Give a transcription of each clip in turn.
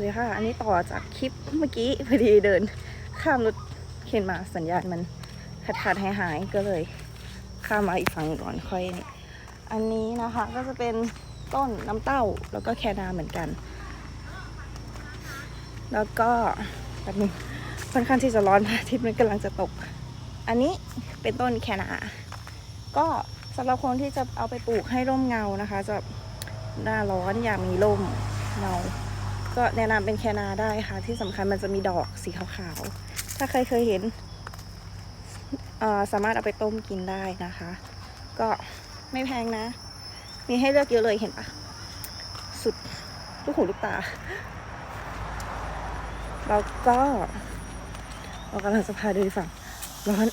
สวัสดีค่ะ อันนี้ต่อจากคลิปเมื่อกี้พอดีเดิน ข้ามรถเข็นมาสัญญาณมันขาดขาดหายหายๆก็เลย ข้ามมาอีกฝั่งก่อนค่อยนี่อันนี้นะคะก็จะเป็นต้นน้ำเต้าแล้วก็แคนาเหมือนกัน แล้วก็แบบนึงค่อนข้างที่จะร้อนพระอาทิตย์มันกำลังจะตก อันนี้เป็นต้นแคนา ก็สำหรับคนที่จะเอาไปปลูกให้ร่มเงานะคะ จะหน้าร้อนอยากมีร่มเงา ก็แนะนำเป็นแคนาได้ค่ะ ที่สำคัญมันจะมีดอกสีขาวๆ ถ้าใครเคยเห็นเอ่อสามารถเอาไปต้มกินได้นะคะ ก็ไม่แพงนะ มีให้เลือกเยอะเลยเห็นปะสุดลูกหูลูกตา แล้วก็เรากำลังจะพาดูฝั่งร้อน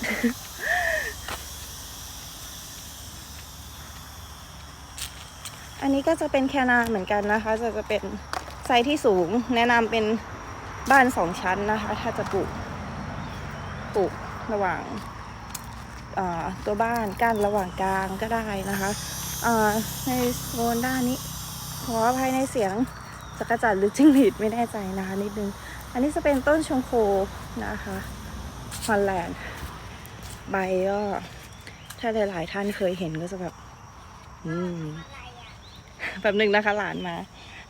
อันนี้ก็จะเป็นแคนาเหมือนกันนะคะ จะจะเป็น ไซส์ที่สูงแนะนำเป็นบ้านสองชั้นนะคะ ถ้าจะปลูกปลูกระหว่างตัวบ้านกั้นระหว่างกลางก็ได้นะคะในโซนด้านนี้ขออภัยในเสียงจักรจันทร์หรือจิ้งหรีดไม่แน่ใจนะคะนิดนึง อันนี้จะเป็นต้นชงโคนะคะฮอลแลนด์ใบก็ถ้าหลาย ๆ ท่านเคยเห็นก็จะแบบ อืมแบบหนึ่งนะคะหลานมา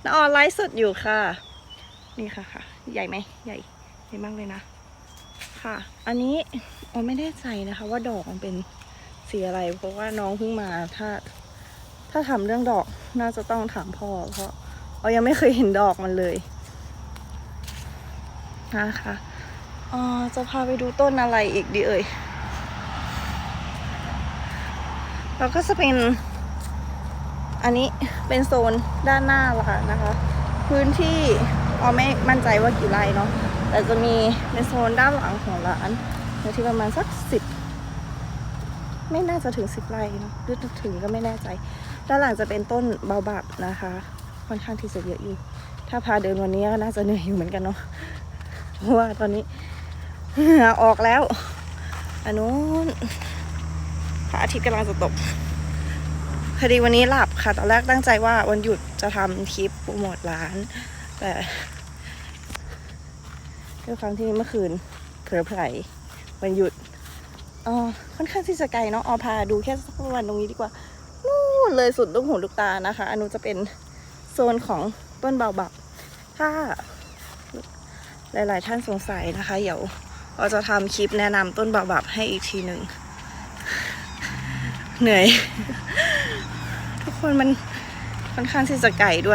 น้าออนไลฟ์สดอยู่ค่ะ นี่ค่ะค่ะ ใหญ่ไหมใหญ่ใหญ่มากเลยนะ ค่ะ อันนี้ออนไม่แน่ใจนะคะ ว่าดอกมันเป็นสีอะไร เพราะว่าน้องเพิ่งมาถ้า ถ้าถามเรื่องดอกน่าจะต้องถามพ่อเพราะออยังไม่เคยเห็นดอกมันเลยนะคะอ่อจะพาไปดูต้นอะไรอีกดีเอ่ยแล้วก็จะเป็น อันนี้เป็นโซนด้านหน้าร้านนะคะ พื้นที่ออไม่มั่นใจว่ากี่ไร่เนาะแต่จะมีเป็นโซนด้านหลังของร้านเนื้อที่ประมาณสักสิบไม่น่าจะถึงสิบไร่เนาะหรือถึงก็ไม่แน่ใจ ด้านหลังจะเป็นต้นเบาบับนะคะ ค่อนข้างที่จะเยอะอยู่ ถ้าพาเดินวันนี้ก็น่าจะเหนื่อยอยู่เหมือนกันเนาะเพราะว่าตอนนี้เหงื่อออกแล้วอันนู้นพระอาทิตย์กำลังจะตก พอดีวันนี้หลับค่ะ ตอนแรกตั้งใจว่าวันหยุดจะทำคลิปโปรโมทร้าน แต่ด้วยความที่เมื่อคืนเผลอไผลวันหยุดอ๋อค่อนข้างที่จะไกลเนาะออพาดูแค่สักประมาณตรงนี้ดีกว่านู่นเลยสุดลูกหูลูกตานะคะ อันนู้นจะเป็นโซนของต้นเบาบับถ้าหลาย ๆ ท่านสงสัยนะคะ เดี๋ยวเราจะทำคลิปแนะนำต้นเบาบับให้อีกทีหนึ่งเหนื่อย คนมันค่อนข้างที่จะไกลด้วย